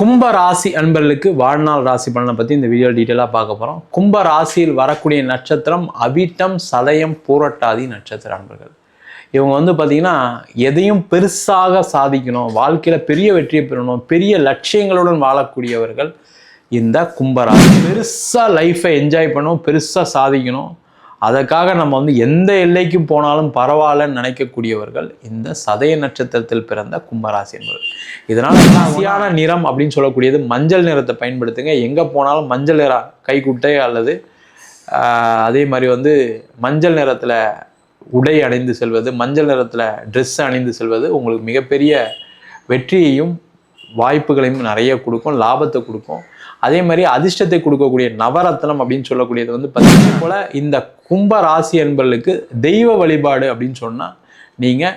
கும்ப ராசி அன்பர்களுக்கு வாழ்நாள் ராசி பலனை பற்றி இந்த வீடியோ டீட்டெயிலாக பார்க்க போகிறோம் கும்ப ராசியில் வரக்கூடிய நட்சத்திரம் அவிட்டம் சதயம் பூரட்டாதி நட்சத்திர அன்பர்கள். இவங்க வந்து பார்த்திங்கன்னா எதையும் பெருசாக சாதிக்கணும் வாழ்க்கையில் பெரிய வெற்றியை பெறணும் பெரிய லட்சியங்களுடன் வாழக்கூடியவர்கள் இந்த கும்பராசி பெருசாக லைஃப்பை என்ஜாய் பண்ணணும் பெருசாக சாதிக்கணும். அதற்காக நம்ம வந்து எந்த எல்லைக்கும் போனாலும் பரவாயில்லன்னு நினைக்கக்கூடியவர்கள் இந்த சதய நட்சத்திரத்தில் பிறந்த கும்பராசி என்பது இதனால் ராசியான நிறம் அப்படின்னு சொல்லக்கூடியது மஞ்சள் நிறத்தை பயன்படுத்துங்க. எங்கே போனாலும் மஞ்சள் நிற கைக்குட்டை அல்லது அதே மாதிரி வந்து மஞ்சள் நிறத்தில் உடை அணிந்து செல்வது மஞ்சள் நிறத்தில் ட்ரெஸ் அணிந்து செல்வது உங்களுக்கு மிகப்பெரிய வெற்றியையும் வாய்ப்புகளையும் நிறைய கொடுக்கும் லாபத்தை கொடுக்கும். அதே மாதிரி அதிர்ஷ்டத்தை கொடுக்கக்கூடிய நவரத்னம் அப்படின்னு சொல்லக்கூடியது வந்து பார்த்தீங்கன்னா போல இந்த கும்ப ராசி என்பர்களுக்கு தெய்வ வழிபாடு அப்படின்னு சொன்னால் நீங்கள்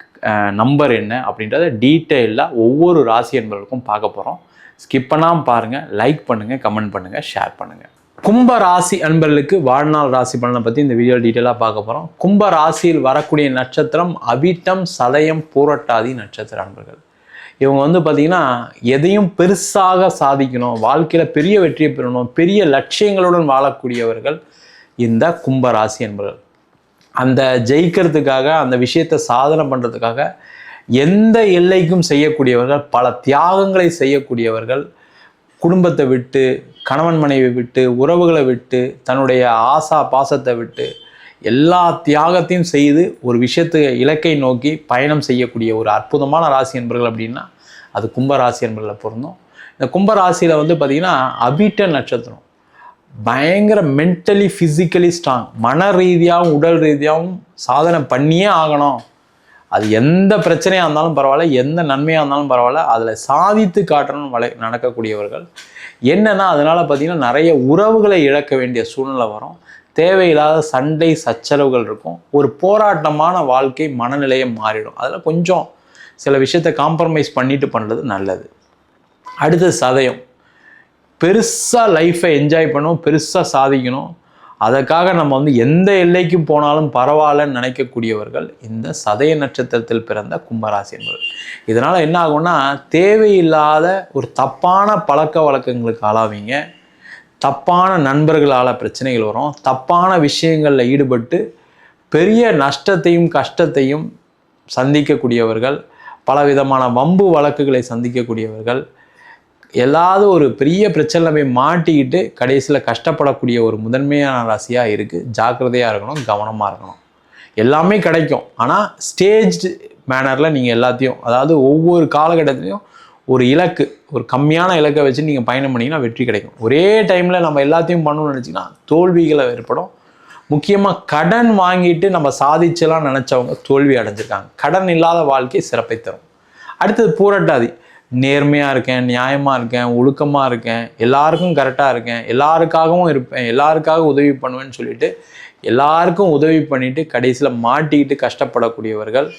நம்பர் என்ன அப்படின்றத டீட்டெயிலாக ஒவ்வொரு ராசி என்பவர்களுக்கும் பார்க்க போகிறோம் ஸ்கிப் பண்ணாமல் பாருங்கள் லைக் பண்ணுங்கள் கமெண்ட் பண்ணுங்கள் ஷேர் பண்ணுங்கள் கும்ப ராசி அன்பர்களுக்கு வாழ்நாள் ராசி பலனை பற்றி இந்த வீடியோ டீட்டெயிலாக பார்க்க போகிறோம் கும்ப ராசியில் வரக்கூடிய நட்சத்திரம் அவிட்டம் சதயம் பூரட்டாதி நட்சத்திர அன்பர்கள். இவங்க வந்து பார்த்திங்கன்னா எதையும் பெருசாக சாதிக்கணும் வாழ்க்கையில் பெரிய வெற்றியை பெறணும் பெரிய லட்சியங்களுடன் வாழக்கூடியவர்கள் இந்த கும்ப ராசி என்பவர்கள் அந்த ஜெயிக்கிறதுக்காக அந்த விஷயத்தை சாதனை பண்ணுறதுக்காக எந்த எல்லைக்கும் செய்யக்கூடியவர்கள் பல தியாகங்களை செய்யக்கூடியவர்கள் குடும்பத்தை விட்டு கணவன் மனைவி விட்டு உறவுகளை விட்டு தன்னுடைய ஆசா பாசத்தை விட்டு எல்லா தியாகத்தையும் செய்து ஒரு விஷயத்து இலக்கை நோக்கி பயணம் செய்யக்கூடிய ஒரு அற்புதமான ராசி என்பர்கள் அப்படின்னா அது கும்பராசி என்பர்களை பொருந்தும் இந்த கும்பராசியில் வந்து பார்த்திங்கன்னா அபிட்ட நட்சத்திரம். பயங்கர மென்டலி ஃபிசிக்கலி ஸ்ட்ராங் மன ரீதியாகவும் உடல் ரீதியாகவும் சாதனை பண்ணியே ஆகணும். அது எந்த பிரச்சனையாக இருந்தாலும் பரவாயில்ல எந்த நன்மையாக இருந்தாலும் பரவாயில்ல அதில் சாதித்து காட்டணும்னு வளை நடக்கக்கூடியவர்கள். என்னென்னா அதனால் பார்த்திங்கன்னா நிறைய உறவுகளை இழக்க வேண்டிய சூழ்நிலை வரும். தேவையில்லாத சண்டை சச்சரவுகள் இருக்கும். ஒரு போராட்டமான வாழ்க்கை மனநிலையை மாறிடும். அதில் கொஞ்சம் சில விஷயத்தை காம்ப்ரமைஸ் பண்ணிட்டு பண்ணுறது நல்லது. அடுத்தது சதயம். பெருசாக லைஃப்பை என்ஜாய் பண்ணணும் பெருசாக சாதிக்கணும். அதற்காக நம்ம வந்து எந்த எல்லைக்கும் போனாலும் பரவாயில்லன்னு நினைக்கக்கூடியவர்கள் இந்த சதய நட்சத்திரத்தில் பிறந்த கும்பராசி என்பது இதனால் என்ன ஆகும்னா தேவையில்லாத ஒரு தப்பான பழக்க வழக்கங்களுக்கு ஆளாவீங்க. தப்பான நண்பர்களால் பிரச்சனைகள் வரும். தப்பான விஷயங்களில் ஈடுபட்டு பெரிய நஷ்டத்தையும் கஷ்டத்தையும் சந்திக்கக்கூடியவர்கள் பலவிதமான வம்பு வழக்குகளை சந்திக்கக்கூடியவர்கள் எல்லாவது ஒரு பெரிய பிரச்சனையில் போய் மாட்டிக்கிட்டு கடைசியில் கஷ்டப்படக்கூடிய ஒரு முதன்மையான ராசியாக இருக்குது ஜாக்கிரதையாக இருக்கணும் கவனமாக இருக்கணும். எல்லாமே கிடைக்கும். ஆனால் ஸ்டேஜ்டு மேனரில் நீங்கள் எல்லாத்தையும் அதாவது ஒவ்வொரு காலகட்டத்திலையும் ஒரு இலக்கு ஒரு கம்மியான இலக்கை வச்சு நீங்கள் பயணம் பண்ணிங்கன்னா வெற்றி கிடைக்கும். ஒரே டைமில் நம்ம எல்லாத்தையும் பண்ணணும்னு நினச்சிங்கன்னா தோல்விகளை ஏற்படும். முக்கியமாக கடன் வாங்கிட்டு நம்ம சாதிச்சலாம் நினச்சவங்க தோல்வி அடைஞ்சிருக்காங்க. கடன் இல்லாத வாழ்க்கை சிறப்பை தரும். அடுத்தது பூரட்டாதி. நேர்மையாக இருக்கேன் நியாயமாக இருக்கேன் ஒழுக்கமாக இருக்கேன் எல்லாருக்கும் கரெக்டாக இருக்கேன் எல்லாருக்காகவும் இருப்பேன் எல்லாருக்காக உதவி பண்ணுவேன்னு சொல்லிட்டு எல்லாருக்கும் உதவி பண்ணிவிட்டு கடைசியில் மாட்டிக்கிட்டு கஷ்டப்படக்கூடியவர்கள்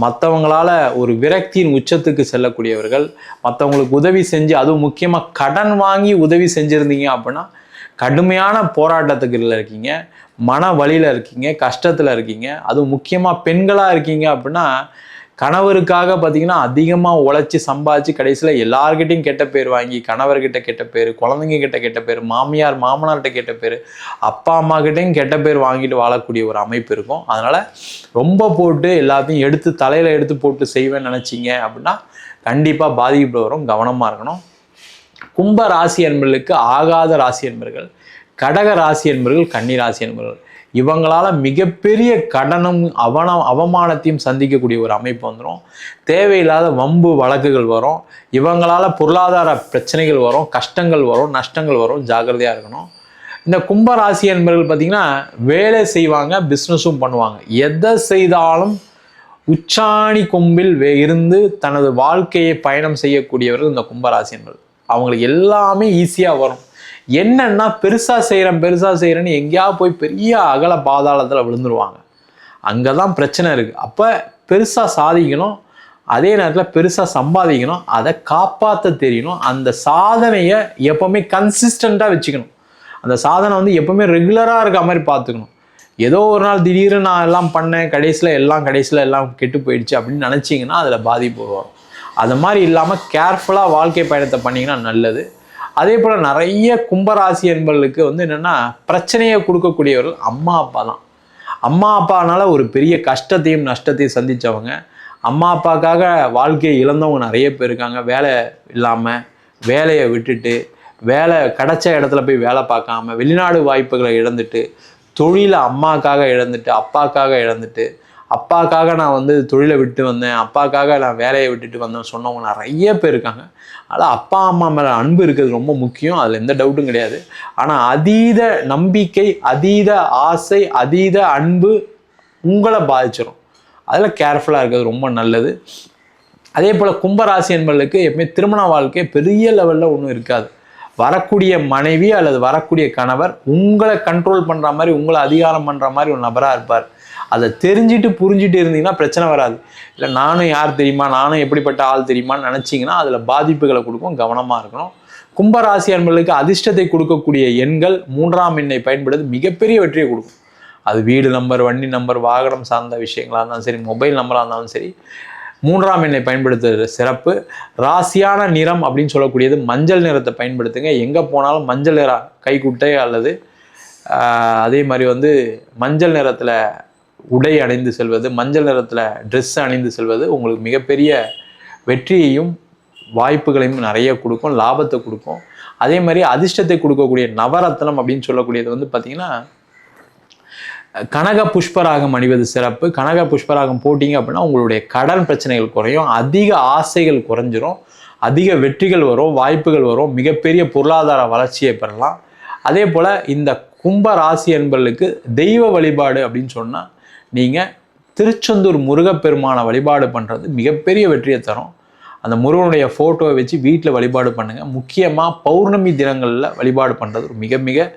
மற்றவங்களால் ஒரு விரக்தியின் உச்சத்துக்கு செல்லக்கூடியவர்கள் மற்றவங்களுக்கு உதவி செஞ்சு அதுவும் முக்கியமாக கடன் வாங்கி உதவி செஞ்சுருந்தீங்க அப்படின்னா கடுமையான போராட்டத்துக்கு இருக்கீங்க மன வழியில் இருக்கீங்க கஷ்டத்தில் இருக்கீங்க அதுவும் முக்கியமாக பெண்களாக இருக்கீங்க அப்படின்னா கணவருக்காக பார்த்தீங்கன்னா அதிகமாக உழைச்சி சம்பாதிச்சு கடைசியில் எல்லார்கிட்டையும் கெட்ட பேர் வாங்கி கணவர்கிட்ட கெட்ட பேர் குழந்தைங்க கிட்ட கெட்ட பேர் மாமியார் மாமனார்கிட்ட கெட்ட பேர் அப்பா அம்மா கிட்டையும் கெட்ட பேர் வாங்கிட்டு வாழக்கூடிய ஒரு அமைப்பு இருக்கும். அதனால் ரொம்ப போட்டு எல்லாத்தையும் எடுத்து தலையில் எடுத்து போட்டு செய்வேன்னு நினச்சிங்க அப்படின்னா கண்டிப்பாக பாதிப்பு வரும் கவனமாக இருக்கணும். கும்ப ராசி என்பர்களுக்கு ஆகாத ராசி என்பர்கள் கடக ராசி என்பர்கள் கன்னி ராசி என்பர்கள். இவங்களால் மிகப்பெரிய கடனும் அவன அவமானத்தையும் சந்திக்கக்கூடிய ஒரு அமைப்பு வந்துடும் தேவையில்லாத வம்பு வழக்குகள் வரும். இவங்களால் பொருளாதார பிரச்சனைகள் வரும் கஷ்டங்கள் வரும் நஷ்டங்கள் வரும் ஜாக்கிரதையாக இருக்கணும். இந்த கும்பராசி என்பர்கள் பார்த்தீங்கன்னா வேலை செய்வாங்க பிஸ்னஸும் பண்ணுவாங்க. எதை செய்தாலும் உச்சாணி கொம்பில் வே- இருந்து தனது வாழ்க்கையை பயணம் செய்யக்கூடியவர்கள் இந்த கும்பராசி என்பது அவங்களுக்கு எல்லாமே ஈஸியாக வரும். என்னன்னா பெருசாக செய்கிறேன் பெருசாக செய்கிறேன்னு எங்கேயாவது போய் பெரிய அகல பாதாளத்தில் விழுந்துருவாங்க. அங்கே தான் பிரச்சனை இருக்குது அப்போ பெருசாக சாதிக்கணும். அதே நேரத்தில் பெருசாக சம்பாதிக்கணும். அதை காப்பாற்ற தெரியணும். அந்த சாதனையை எப்போவுமே கன்சிஸ்டண்ட்டாக வச்சுக்கணும். அந்த சாதனை வந்து எப்போவுமே ரெகுலராக இருக்க மாதிரி பார்த்துக்கணும். ஏதோ ஒரு நாள் திடீர்னு நான் எல்லாம் பண்ணேன் கடைசியில் எல்லாம் கடைசியில் எல்லாம் கெட்டு போயிடுச்சு அப்படின்னு நினச்சிங்கன்னா அதில் பாதிப்பு வரும். அது மாதிரி இல்லாமல் கேர்ஃபுல்லாக வாழ்க்கை பயணத்தை பண்ணிங்கன்னா நல்லது. அதே போல் நிறைய கும்பராசி என்பவர்களுக்கு வந்து என்னென்னா பிரச்சனையை கொடுக்கக்கூடியவர்கள் அம்மா அப்பா தான். அம்மா அப்பானால ஒரு பெரிய கஷ்டத்தையும் நஷ்டத்தையும் சந்தித்தவங்க அம்மா அப்பாக்காக வாழ்க்கையை இழந்தவங்க நிறைய பேர் இருக்காங்க. வேலை இல்லாமல் வேலையை விட்டுட்டு வேலை கிடைச்ச இடத்துல போய் வேலை பார்க்காம வெளிநாடு வாய்ப்புகளை இழந்துட்டு தொழிலை அம்மாக்காக இழந்துட்டு அப்பாக்காக இழந்துட்டு அப்பாக்காக நான் வந்து தொழிலை விட்டு வந்தேன் அப்பாக்காக நான் வேலையை விட்டுட்டு வந்தேன் சொன்னவங்க நிறைய பேர் இருக்காங்க. ஆனால் அப்பா அம்மா மேலே அன்பு இருக்கிறது ரொம்ப முக்கியம். அதில் எந்த டவுட்டும் கிடையாது. ஆனால் அதீத நம்பிக்கை அதீத ஆசை அதீத அன்பு உங்களை பாதிச்சிடும் அதில் கேர்ஃபுல்லாக இருக்கிறது ரொம்ப நல்லது. அதே போல் கும்பராசி என்பவர்களுக்கு எப்பவுமே திருமண வாழ்க்கை பெரிய லெவலில் ஒன்றும் இருக்காது. வரக்கூடிய மனைவி அல்லது வரக்கூடிய கணவர் உங்களை கண்ட்ரோல் பண்ணுற மாதிரி உங்களை அதிகாரம் பண்ணுற மாதிரி ஒரு நபராக இருப்பார். அதை தெரிஞ்சுட்டு புரிஞ்சுட்டு இருந்தீங்கன்னா பிரச்சனை வராது. இல்லை நானும் யார் தெரியுமா? நானும் எப்படிப்பட்ட ஆள் தெரியுமான்னு நினச்சிங்கன்னா அதில் பாதிப்புகளை கொடுக்கும் கவனமாக இருக்கணும். கும்பராசி அன்பர்களுக்கு அதிர்ஷ்டத்தை கொடுக்கக்கூடிய எண்கள் மூன்றாம் எண்ணை பயன்படுத்தி மிகப்பெரிய வெற்றியை கொடுக்கும். அது வீடு நம்பர் வண்டி நம்பர் வாகனம் சார்ந்த விஷயங்களாக இருந்தாலும் சரி மொபைல் நம்பராக இருந்தாலும் சரி மூன்றாம் எண்ணை பயன்படுத்துகிற சிறப்பு. ராசியான நிறம் அப்படின்னு சொல்லக்கூடியது மஞ்சள் நிறத்தை பயன்படுத்துங்க. எங்கே போனாலும் மஞ்சள் நிற கைக்குட்டை அல்லது அதே மாதிரி வந்து மஞ்சள் நிறத்தில் உடை அணிந்து செல்வது மஞ்சள் நிறத்தில் ட்ரெஸ் அணிந்து செல்வது உங்களுக்கு மிகப்பெரிய வெற்றியையும் வாய்ப்புகளையும் நிறைய கொடுக்கும் லாபத்தை கொடுக்கும். அதே மாதிரி அதிர்ஷ்டத்தை கொடுக்கக்கூடிய நவரத்னம் அப்படின்னு சொல்லக்கூடியது வந்து பார்த்திங்கன்னா கனக புஷ்பராகம் அணிவது சிறப்பு. கனக புஷ்பராகம் போட்டிங்க அப்படின்னா உங்களுடைய கடன் பிரச்சனைகள் குறையும் அதிக ஆசைகள் குறைஞ்சிரும் அதிக வெற்றிகள் வரும் வாய்ப்புகள் வரும் மிகப்பெரிய பொருளாதார வளர்ச்சியை பெறலாம். அதே போல் இந்த கும்ப ராசி என்பர்களுக்கு தெய்வ வழிபாடு அப்படின்னு சொன்னால் நீங்கள் திருச்செந்தூர் முருகப்பெருமானை வழிபாடு பண்ணுறது மிகப்பெரிய வெற்றியை தரும். அந்த முருகனுடைய ஃபோட்டோவை வச்சு வீட்டில் வழிபாடு பண்ணுங்கள் முக்கியமாக பௌர்ணமி தினங்களில் வழிபாடு பண்ணுறது ஒரு மிக மிக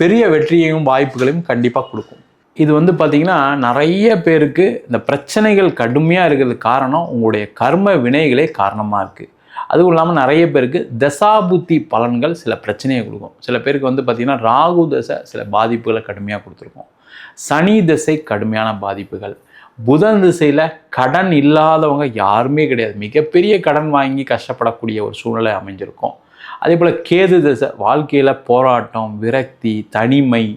பெரிய வெற்றியையும் வாய்ப்புகளையும் கண்டிப்பாக கொடுக்கும். இது வந்து பார்த்திங்கன்னா நிறைய பேருக்கு இந்த பிரச்சனைகள் கடுமையாக இருக்கிறதுக்கு காரணம் உங்களுடைய கர்ம வினைகளே காரணமாக இருக்குது அதுவும் இல்லாமல் நிறைய பேருக்கு தசாபுத்தி பலன்கள் சில பிரச்சனையை கொடுக்கும். சில பேருக்கு வந்து பார்த்திங்கன்னா ராகு தசை சில பாதிப்புகளை கடுமையாக கொடுத்துருக்கோம். சனி திசை கடுமையான பாதிப்புகள். புதன் திசையில் கடன் இல்லாதவங்க யாருமே கிடையாது. மிகப்பெரிய கடன் வாங்கி கஷ்டப்படக்கூடிய ஒரு சூழ்நிலை அமைஞ்சிருக்கும். அதே போல் கேது திசை வாழ்க்கையில் போராட்டம் விரக்தி தனிமை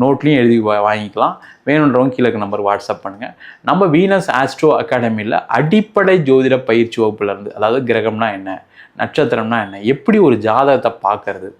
நோட்லேயும் எழுதி வாங்கிக்கலாம். வேணுன்றவங்க கீழே நம்பர் வாட்ஸ்அப் பண்ணுங்கள் நம்ம வீனஸ் ஆஸ்ட்ரோ அகாடமியில் அடிப்படை ஜோதிட பயிற்சி வகுப்புலேருந்து அதாவது கிரகம்னா என்ன நட்சத்திரம்னா என்ன எப்படி ஒரு ஜாதகத்தை பார்க்கறது?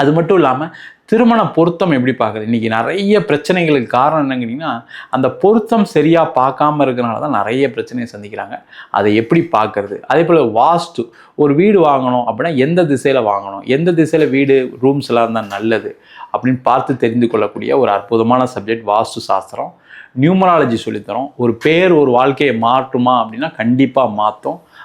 அது மட்டும் இல்லாமல் திருமண பொருத்தம் எப்படி பார்க்குறது? இன்றைக்கி நிறைய பிரச்சனைகளுக்கு காரணம் என்னங்கிறீங்கன்னா அந்த பொருத்தம் சரியாக பார்க்காம இருக்கிறனால தான் நிறைய பிரச்சனையை சந்திக்கிறாங்க. அதை எப்படி பார்க்கறது? அதே போல் வாஸ்து ஒரு வீடு வாங்கணும் அப்படின்னா எந்த திசையில் வாங்கணும்? எந்த திசையில் வீடு ரூம்ஸ் எல்லாம் இருந்தால் நல்லது? அப்படின்னு பார்த்து தெரிந்து கொள்ளக்கூடிய ஒரு அற்புதமான சப்ஜெக்ட் வாஸ்து சாஸ்திரம். நியூமராலஜி சொல்லித்தரோம். ஒரு பேர் ஒரு வாழ்க்கையை மாற்றுமா அப்படின்னா கண்டிப்பாக மாற்றும்.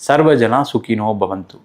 ಸರ್ವಜನ ಸುಖಿನೋ ಭವಂತು